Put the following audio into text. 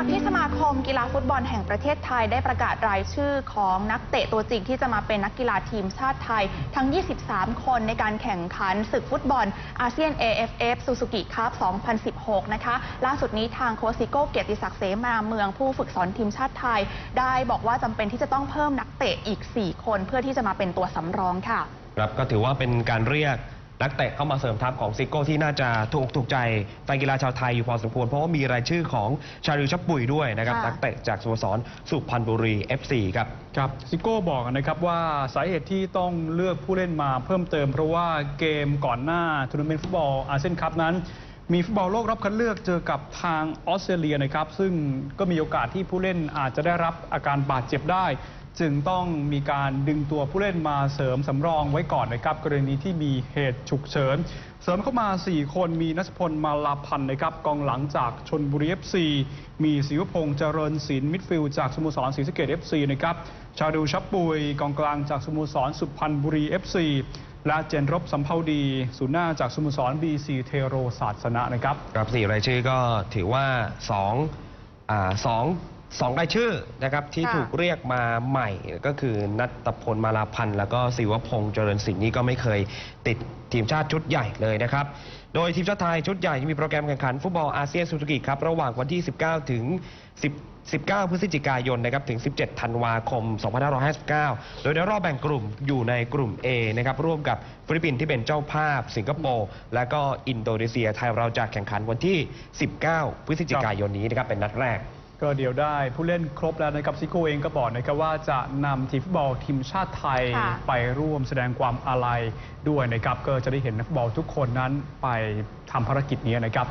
จากที่สมาคมกีฬาฟุตบอลแห่งประเทศไทยได้ประกาศรายชื่อของนักเตะตัวจริงที่จะมาเป็นนักกีฬาทีมชาติไทย ทั้ง 23 คนในการแข่งขันศึกฟุตบอลอาเซียน AFF ซูซูกิคัพ2016 นะคะ ล่าสุดนี้ทางโคซิโก้เกียรติศักดิ์เสมาเมืองผู้ฝึกสอนทีมชาติไทย ได้บอกว่าจำเป็นที่จะต้องเพิ่มนักเตะอีก 4 คน เพื่อที่จะมาเป็นตัวสำรองค่ะ ครับก็ถือว่าเป็นการเรียก นักเตะเข้ามาเสริมทัพของซิโก้ที่น่าจะถูกถูกใจแฟนกีฬาชาวไทยอยู่พอสมควร เพราะว่ามีรายชื่อของชาลิวชับปุยด้วยนะครับค่ะนักเตะจากสโมสรสุพรรณบุรี FC ครับครับซิโก้บอกนะครับว่าสาเหตุที่ต้องเลือกผู้เล่นมาเพิ่มเติม เพราะว่าเกมก่อนหน้าทัวร์นาเมนต์ฟุตบอลอาเซียนคัพนั้นมีฟุตบอลโลกรอบคัดเลือกเจอกับทางออสเตรเลียนะครับ ซึ่งก็มีโอกาสที่ผู้เล่นอาจจะได้รับอาการบาดเจ็บได้ จึงต้องมีการดึงตัวผู้เล่นมาเสริมสำรองไว้ก่อนนะครับ กรณีที่มีเหตุฉุกเฉิน เสริมเข้ามา 4 คนมีนัชพลมาลาพันธ์นะครับกองหลังจากชนบุรี FC มีศิวพงษ์เจริญศิลป์มิดฟิลด์จากสโมสรศรีสะเกด FC นะครับชาดูชับปุยกองกลางจากสโมสรสุพรรณบุรี FC และเจนรบสัมภาวดีศูนย์หน้าจากสโมสร BC เทโรศาสนะนะครับ ครับสี่รายชื่อก็ถือว่าสองอ่าสอง สองรายชื่อนะครับที่ค่ะ ถูกเรียกมาใหม่ก็คือนัตพลมาลาพันธ์แล้วก็ศิวพงษ์เจริญสินนี่ก็ไม่เคยติดทีมชาติชุดใหญ่เลยนะครับ โดยทีมชาติไทยชุดใหญ่มีโปรแกรมแข่งขันฟุตบอลอาเซียนซูซูกิครับระหว่างวันที่ 19 ถึง 10 19 พฤศจิกายนนะครับถึง 17 ธันวาคม 2559 โดยในรอบแบ่งกลุ่มอยู่ในกลุ่ม A นะครับร่วมกับฟิลิปปินส์ที่เป็นเจ้าภาพ สิงคโปร์และก็อินโดนีเซียไทยเราจะแข่งขันวันที่ 19 พฤศจิกายนนี้นะครับเป็นนัดแรก ก็เดี๋ยวได้ผู้เล่นครบแล้วนะครับซิโก้เองก็บอกนะครับว่าจะนำทีมฟุตบอลทีมชาติไทยค่ะ ไปร่วมแสดงความอาลัยด้วยนะครับก็จะได้เห็นนักฟุตบอลทุกคนนั้นไปทำภารกิจนี้นะครับ